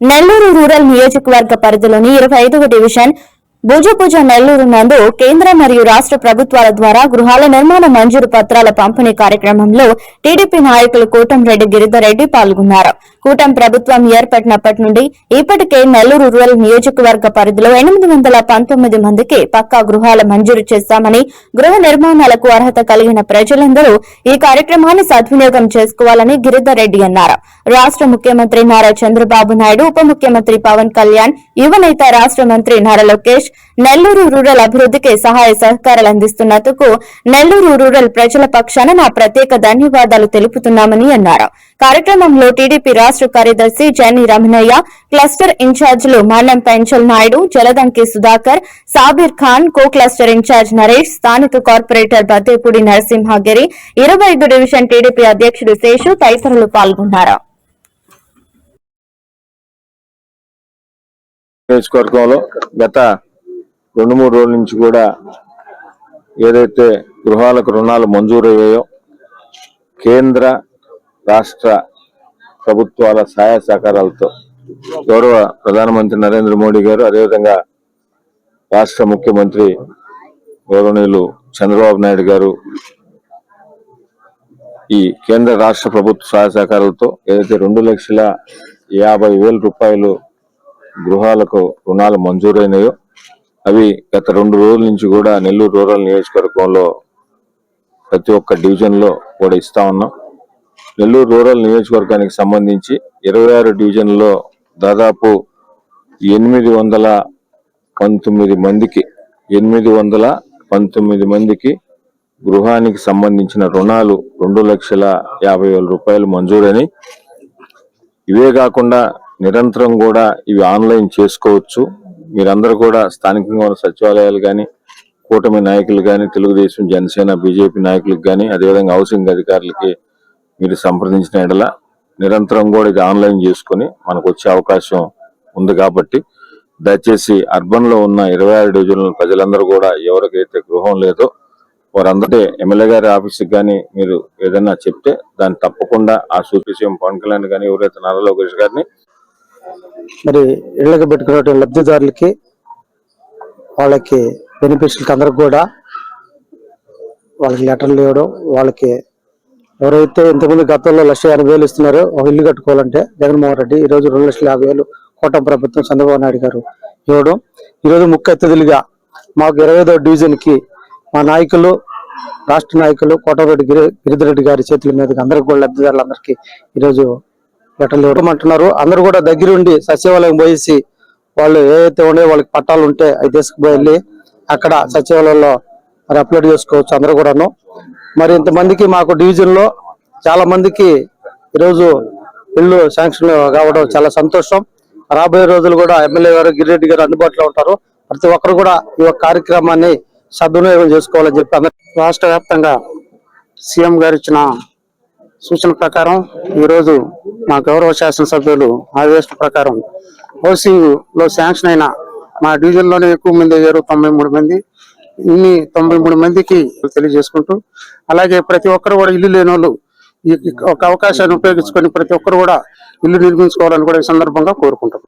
Nellore rural నియోజకవర్గ పరిధిలోని ఇరవై ఐదవ డివిజన్ భుజభుజ నెల్లూరు నందు కేంద్ర మరియు రాష్ట్ర ప్రభుత్వాల ద్వారా గృహాల నిర్మాణ మంజూరు పత్రాల పంపిణీ కార్యక్రమంలో టీడీపీ నాయకులు కూటంరెడ్డి గిరిధరెడ్డి పాల్గొన్నారు. కూటం ప్రభుత్వం ఏర్పడినప్పటి నుండి ఇప్పటికే నెల్లూరు రూరల్ నియోజకవర్గ పరిధిలో ఎనిమిది వందల పంతొమ్మిది మందికి పక్కా గృహాల మంజూరు చేశామని గృహ నిర్మాణాలకు అర్హత కలిగిన ప్రజలందరూ ఈ కార్యక్రమాన్ని సద్వినియోగం చేసుకోవాలని గిరిధర్ రెడ్డి అన్నారు. రాష్ట్ర ముఖ్యమంత్రి నారా చంద్రబాబు నాయుడు ఉప ముఖ్యమంత్రి పవన్ కళ్యాణ్ యువనేత రాష్ట్ర మంత్రి నారా లోకేష్ నెల్లూరు రూరల్ అభివృద్ధికి సహాయ సహకారాలు అందిస్తున్నందుకు నెల్లూరు రూరల్ ప్రజల పక్షాన నా ప్రత్యేక ధన్యవాదాలు తెలుపుతున్నామని అన్నారు. కార్యక్రమంలో టీడీపీ రాష్ట్ర కార్యదర్శి జెన్ని రమణయ్య క్లస్టర్ ఇన్ఛార్జీలు Mannam Penchal Naidu Jaladanki Sudhakar Sabir Khan co cluster incharge Naresh స్థానిక కార్పొరేటర్ బద్దేపూడి నరసింహగిరి ఇరవై ఐదు డివిజన్ టీడీపీ అధ్యక్షుడు శేషు తదితరులు పాల్గొన్నారు. నియోజకవర్గంలో గత రెండు మూడు రోజుల నుంచి కూడా ఏదైతే గృహాలకు రుణాలు మంజూరయ్యాయో కేంద్ర రాష్ట్ర ప్రభుత్వాల సహాయ సహకారాలతో గౌరవ ప్రధానమంత్రి నరేంద్ర మోడీ గారు అదేవిధంగా రాష్ట్ర ముఖ్యమంత్రి గౌరవనీయులు చంద్రబాబు నాయుడు గారు ఈ కేంద్ర రాష్ట్ర ప్రభుత్వ సహాయ సహకారాలతో ఏదైతే రెండు లక్షల యాభై వేల రూపాయలు గృహాలకు రుణాలు మంజూరైనాయో అవి గత రెండు రోజుల నుంచి కూడా నెల్లూరు రూరల్ నియోజకవర్గంలో ప్రతి ఒక్క డివిజన్లో కూడా ఇస్తా ఉన్నాం. నెల్లూరు రూరల్ నియోజకవర్గానికి సంబంధించి ఇరవై ఆరు డివిజన్లో దాదాపు ఎనిమిది వందల పంతొమ్మిది మందికి ఎనిమిది వందల పంతొమ్మిది మందికి గృహానికి సంబంధించిన రుణాలు రెండు లక్షల యాభై వేల రూపాయలు మంజూరని. ఇవే కాకుండా నిరంతరం కూడా ఇవి ఆన్లైన్ చేసుకోవచ్చు. మీరందరూ కూడా స్థానికంగా ఉన్న సచివాలయాలు కానీ కూటమి నాయకులు కానీ తెలుగుదేశం జనసేన బీజేపీ నాయకులకు కానీ అదేవిధంగా హౌసింగ్ అధికారులకి మీరు సంప్రదించిన ఎడల నిరంతరం కూడా ఇది ఆన్లైన్ చేసుకుని మనకు వచ్చే అవకాశం ఉంది కాబట్టి దయచేసి అర్బన్లో ఉన్న ఇరవై ఆరు డివిజన్ల ప్రజలందరూ కూడా ఎవరికైతే గృహం లేదో వారందరూ ఎమ్మెల్యే గారి ఆఫీస్కి కానీ మీరు ఏదైనా చెప్తే దాన్ని తప్పకుండా ఆ సూచన పవన్ కళ్యాణ్ కానీ ఎవరైతే నారా లోకేష్ గారిని మరి ఇళ్ళకి పెట్టుకున్న లబ్ధిదారులకి వాళ్ళకి బెనిఫిట్స్కి అందరికి కూడా వాళ్ళకి లెటర్లు ఇవ్వడం వాళ్ళకి ఎవరైతే ఇంతకుముందు గతంలో లక్ష ఎనభై వేలు ఇస్తున్నారో ఒక ఇల్లు కట్టుకోవాలంటే జగన్మోహన్ రెడ్డి ఈ రోజు రెండు లక్షల యాభై వేలు కూటమి ప్రభుత్వం చంద్రబాబు నాయుడు గారు ఇవ్వడం. ఈరోజు ముఖ్య అతిథులుగా మాకు ఇరవై డివిజన్కి మా నాయకులు రాష్ట్ర నాయకులు కోటరెడ్డి గిరి గిరిధరెడ్డి గారి చేతుల మీదుగా అందరికీ కూడా లబ్ధిదారులందరికీ ఈరోజు లెటర్లు ఇవ్వడం అంటున్నారు అందరూ కూడా దగ్గరుండి సచివాలయం పోయేసి వాళ్ళు ఏవైతే ఉన్నాయో వాళ్ళకి పట్టాలు ఉంటే అవి తీసుకుపోయి అక్కడ సచివాలయంలో మరి అప్లోడ్ చేసుకోవచ్చు అందరూ కూడాను. మరి ఇంతమందికి మాకు డివిజన్లో చాలా మందికి ఈరోజు ఇల్లు శాంక్షన్ కావడం చాలా సంతోషం. రాబోయే రోజులు కూడా ఎమ్మెల్యే గారు గిరిరెడ్డి గారు అందుబాటులో ఉంటారు. ప్రతి ఒక్కరు కూడా ఈ యొక్క కార్యక్రమాన్ని సద్వినియోగం చేసుకోవాలని చెప్పి అందరూ రాష్ట్ర వ్యాప్తంగా సీఎం గారు ఇచ్చిన సూచన ప్రకారం ఈరోజు మా గౌరవ శాసనసభ్యులు ఆదేశం ప్రకారం హౌసింగ్లో శాంక్షన్ అయిన మా డివిజన్లోనే ఎక్కువ మంది అయ్యారు తొంభై మూడు మంది. ఇన్ని తొంభై మూడు మందికి తెలియజేసుకుంటూ అలాగే ప్రతి ఒక్కరు కూడా ఇల్లు లేని వాళ్ళు ఒక అవకాశాన్ని ఉపయోగించుకొని ప్రతి ఒక్కరు కూడా ఇల్లు నిర్మించుకోవాలని కూడా ఈ సందర్భంగా కోరుకుంటాం